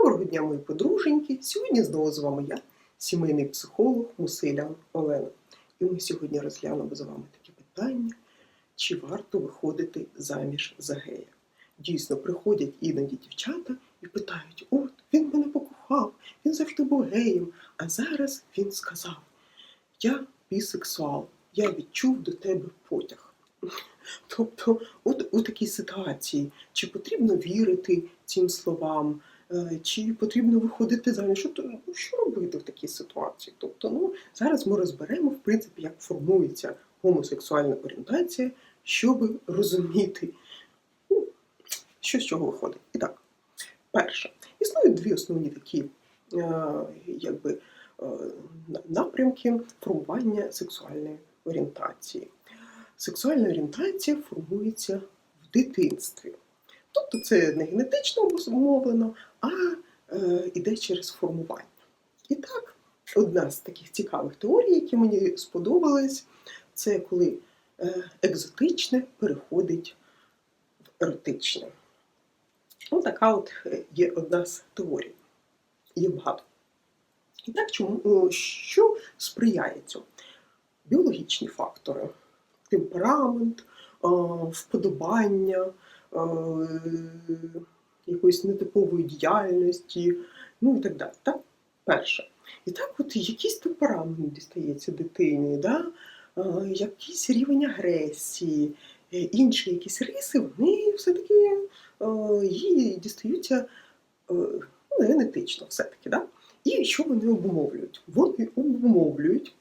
Доброго дня, мої подруженьки! Сьогодні знову з вами я, сімейний психолог Мусилян Олена. І ми сьогодні розглянемо з вами такі питання, чи варто виходити заміж за гея. Дійсно, приходять іноді дівчата і питають: от, він мене покохав, він завжди був геєм, а зараз він сказав: Я бісексуал, я відчув до тебе потяг. Тобто, от у такій ситуації, чи потрібно вірити цим словам, чи потрібно виходити заміж? Що, ну, що робити в такій ситуації? Тобто, ну, зараз ми розберемо, в принципі, як формується гомосексуальна орієнтація, щоб розуміти, ну, що з чого виходить. І так, перше, існують дві основні такі е, якби, е, напрямки формування сексуальної орієнтації. Сексуальна орієнтація формується в дитинстві. Тобто це не генетично обумовлено, а е, іде через формування. І так, одна з таких цікавих теорій, які мені сподобались, це коли е, екзотичне переходить в еротичне. Ось така от е, є одна з теорій. Є багато. І так, чому, що сприяє цьому? Біологічні фактори, темперамент, е, вподобання, е, якоїсь нетипової діяльності, ну і так далі. Так? Перше. І так, от якийсь темперамент дістається дитині, да? е, якийсь рівень агресії, е, інші якісь риси, вони все-таки е, їй дістаються е, ну, генетично, все-таки. Да? І що вони обумовлюють? Вони обумовлюють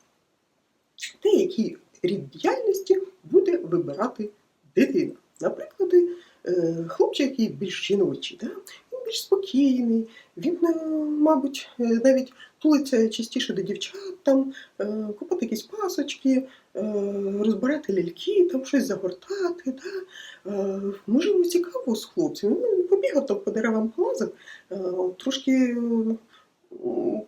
те, який рід діяльності буде вибирати дитина. Наприклад, е, хлопчик, який більш жіночий, да? він більш спокійний, він, е, мабуть, е, навіть тулиться частіше до дівчат, там, е, купати якісь пасочки, е, розбирати ляльки, там щось загортати. Да? Е, Можливо, цікаво з хлопцем. Ну, побігав там по деревам полазив, е, трошки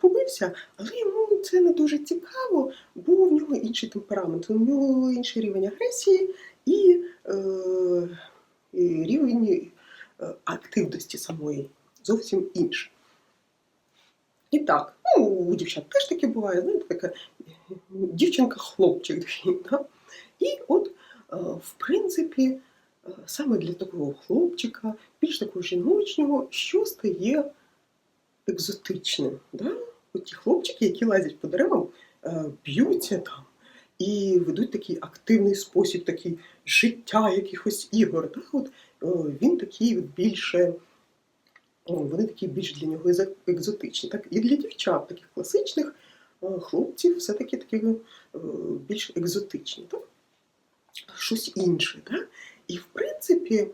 побився, але йому це не дуже цікаво, бо в нього інший темперамент, у нього інший рівень агресії е, і рівень е, активності самої зовсім інший. І так, ну, у дівчат теж таке буває, знаєте, така дівчинка-хлопчик. Да? І от, е, в принципі, е, саме для такого хлопчика, більш такого жіночного, що стає екзотичним. Да? От ті хлопчики, які лазять по деревам, б'ються там і ведуть такий активний спосіб, такий життя якихось ігор. Да? От, е, він такий більше. Вони такі більш для нього екзотичні. Так? І для дівчат, таких класичних е, хлопців, все-таки такі е, більш екзотичні. Так? Щось інше. Так? І в принципі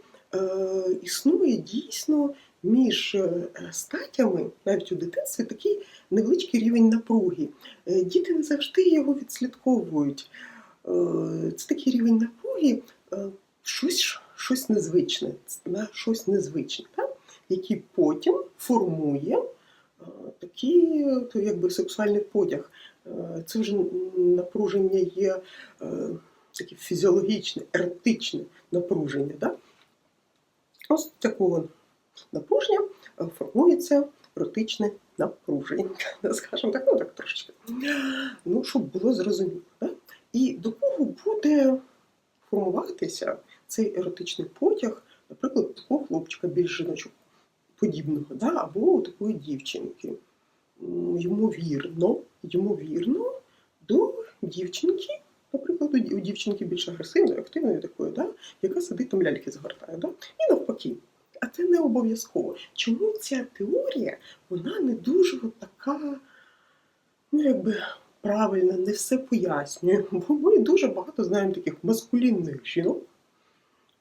існує дійсно між е, статями, навіть у дитинстві, такий невеличкий рівень напруги. Е, Діти не завжди його відслідковують. Е, Це такий рівень напруги, щось, щось незвичне, на щось незвичне, так? який потім формує такий то якби сексуальний потяг. Це вже напруження є таке фізіологічне, еротичне напруження. Да? Ось такого напруження е, формується еротичне напруження, скажімо так, ну так трошечки. Ну, щоб було зрозуміло. Да? І до кого буде формуватися цей еротичний потяг, наприклад, такого хлопчика більш жіночого подібного, да? або такої дівчинки. М, Ймовірно, до дівчинки, наприклад, у дівчинки більш агресивної, активної такої, да? яка сидить там ляльки загортає. Да? І навпаки. А це не обов'язково. Чому ця теорія, вона не дуже така, ну якби правильна, не все пояснює. Бо ми дуже багато знаємо таких маскулінних жінок,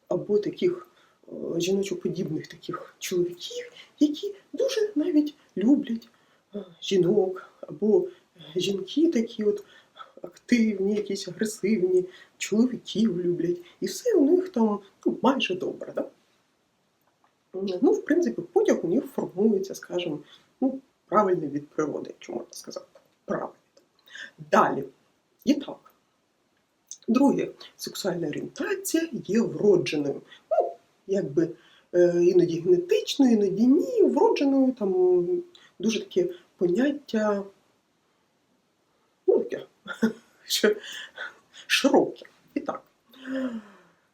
або таких е, жіночоподібних таких чоловіків, які дуже навіть люблять е, жінок, або е, жінки такі от активні, якісь агресивні, чоловіків люблять. І все у них там ну, майже добре. Да? Ну, в принципі, потяг у них формується, скажімо, ну, правильний від природи, якщо можна сказати. Правильно. Далі. І так. Друге, сексуальна орієнтація є вродженою. Ну, якби е, іноді генетичною, іноді ні, вродженою, там дуже таке поняття, ну, таке, що широке. І так,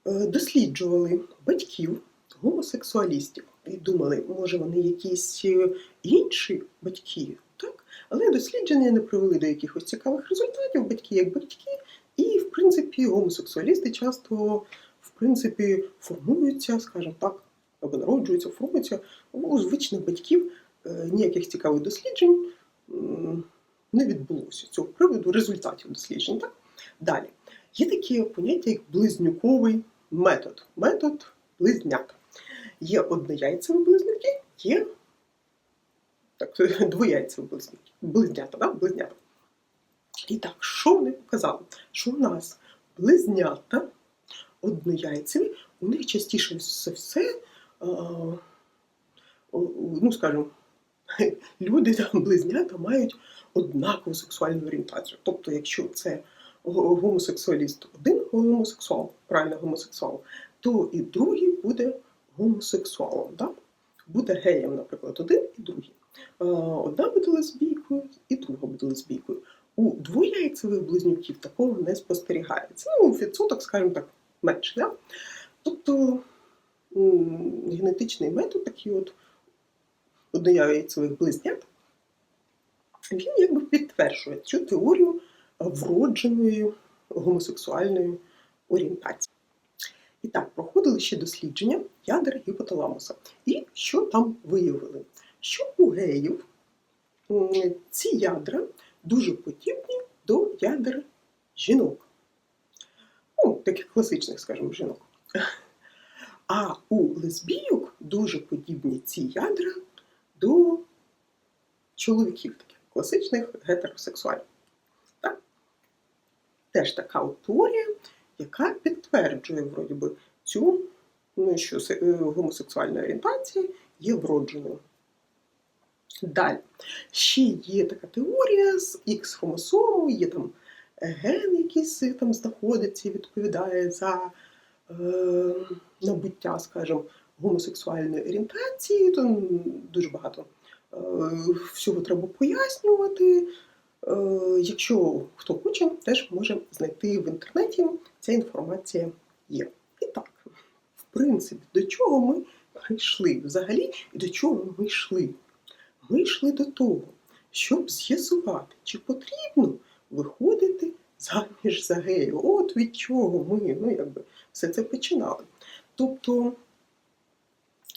е, досліджували батьків гомосексуалістів і думали, може вони якісь е, інші батьки, так? Але дослідження не привели до якихось цікавих результатів, батьки як батьки, і, в принципі, гомосексуалісти часто в принципі, формуються, скажімо так, або народжуються, формуються у звичних батьків. Е, Ніяких цікавих досліджень не відбулося з цього приводу, результатів досліджень. Так? Далі. Є таке поняття, як близнюковий метод. Метод близнят. Є однояйцеві близнюки, є так, двояйцеві близнюки. Близнята, да? близнята. І так, що вони показали? Що у нас близнята однояйцеві, у них частіше за все, ну скажімо, люди там близнята мають однакову сексуальну орієнтацію. Тобто, якщо це гомосексуаліст один гомосексуал, правильно гомосексуал, то і другий буде гомосексуалом. Да? Буде геєм, наприклад, один і другий. Е, Одна буде лесбійкою, і друга буде лесбійкою. У двояйцевих близнюків такого не спостерігається. Ну, відсоток, скажімо так, менше. Да? Тобто генетичний метод, такий от однояйцевих близнят, він якби підтверджує цю теорію вродженої гомосексуальної орієнтації. І так, проходили ще дослідження ядер гіпоталамуса. І що там виявили? Що у геїв ці ядра дуже подібні до ядер жінок. Ну, таких класичних, скажімо, жінок. А у лесбійок дуже подібні ці ядра до чоловіків, таких класичних гетеросексуалів. Так? Теж така от теорія, яка підтверджує вроді би, цю, ну, що е, гомосексуальна орієнтація є вродженою. Далі. Ще є така теорія з Х-хромосомою, є там ген, якийсь е, там знаходиться і відповідає за е, набуття, скажімо, гомосексуальної орієнтації. Там дуже багато е, всього треба пояснювати. Е, якщо хто хоче, теж може знайти в інтернеті. Ця інформація є. І так, в принципі, до чого ми прийшли взагалі і до чого ми йшли? Ми йшли до того, щоб з'ясувати, чи потрібно виходити заміж за гею. От від чого ми ну, якби, все це починали. Тобто,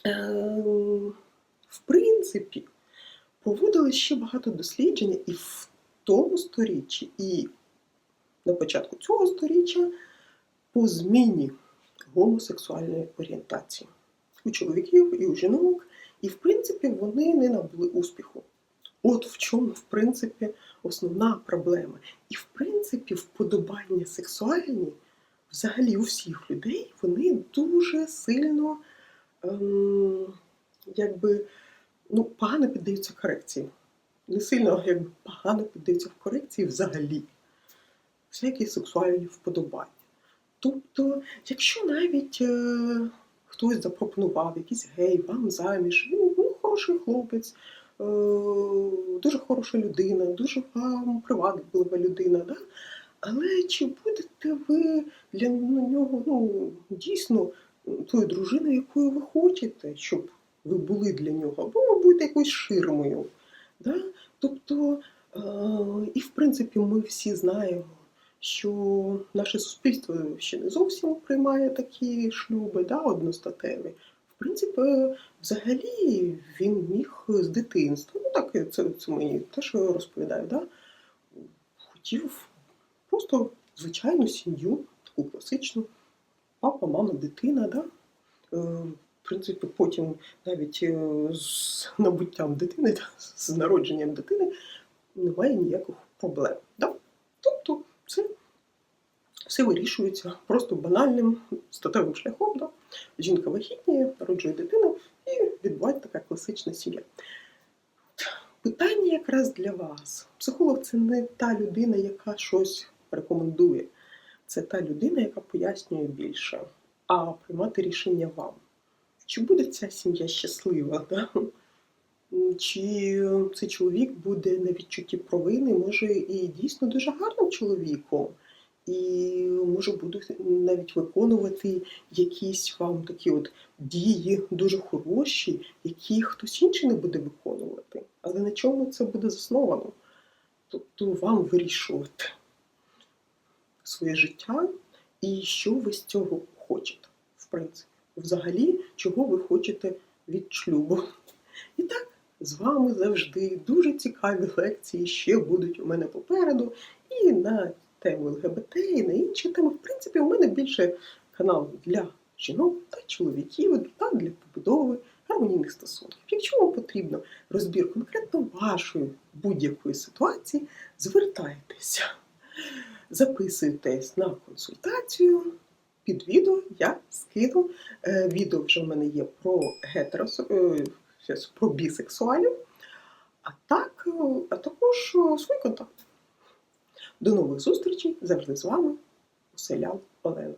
е, в принципі, проводили ще багато досліджень і в тому сторіччі, і на початку цього сторіччя по зміні гомосексуальної орієнтації у чоловіків і у жінок. І, в принципі, вони не набули успіху. От в чому, в принципі, основна проблема. І, в принципі, вподобання сексуальні взагалі у всіх людей вони дуже сильно ем, якби, ну, погано піддаються корекції. Не сильно погано піддаються в корекції взагалі. Всякі сексуальні вподобання. Тобто, якщо навіть е, хтось запропонував якийсь гей, вам заміж, ну, хороший хлопець, е, дуже хороша людина, дуже вам приваблива людина. Да? Але чи будете ви для нього ну, дійсно тою дружиною, якою ви хочете, щоб ви були для нього, або ви будете якоюсь ширмою? Да? Тобто, е, і в принципі, ми всі знаємо, що наше суспільство ще не зовсім приймає такі шлюби, да, одностатеві. В принципі, взагалі він міг з дитинства, ну так це, це мені теж розповідаю, да, хотів просто звичайну сім'ю, таку класичну, папа, мама, дитина. Да? Принципі, потім навіть е, з набуттям дитини, з народженням дитини немає ніяких проблем. Да? Тобто це все вирішується просто банальним статевим шляхом. Да? Жінка вагітніє, народжує дитину і відбувається така класична сім'я. Питання якраз для вас. Психолог це не та людина, яка щось рекомендує. Це та людина, яка пояснює більше, а приймати рішення вам. Чи буде ця сім'я щаслива, да? Чи цей чоловік буде на відчутті провини, може і дійсно дуже гарним чоловіком, і може буде навіть виконувати якісь вам такі от дії дуже хороші, які хтось інший не буде виконувати. Але на чому це буде засновано? Тобто вам вирішувати своє життя і що ви з цього хочете, в принципі. Взагалі, чого ви хочете від шлюбу. І так, з вами завжди дуже цікаві лекції ще будуть у мене попереду. І на тему ЛГБТ, і на інші теми. В принципі, у мене більше канал для жінок та чоловіків та для побудови гармонійних стосунків. Якщо вам потрібно розбір конкретно вашої будь-якої ситуації, звертайтеся, записуйтесь на консультацію. Під відео я скину. Е, Відео вже в мене є про гетерос... е, про бісексуалів, а так, е, а також свій свої контакти. До нових зустрічей завжди з вами, Оселян Олена.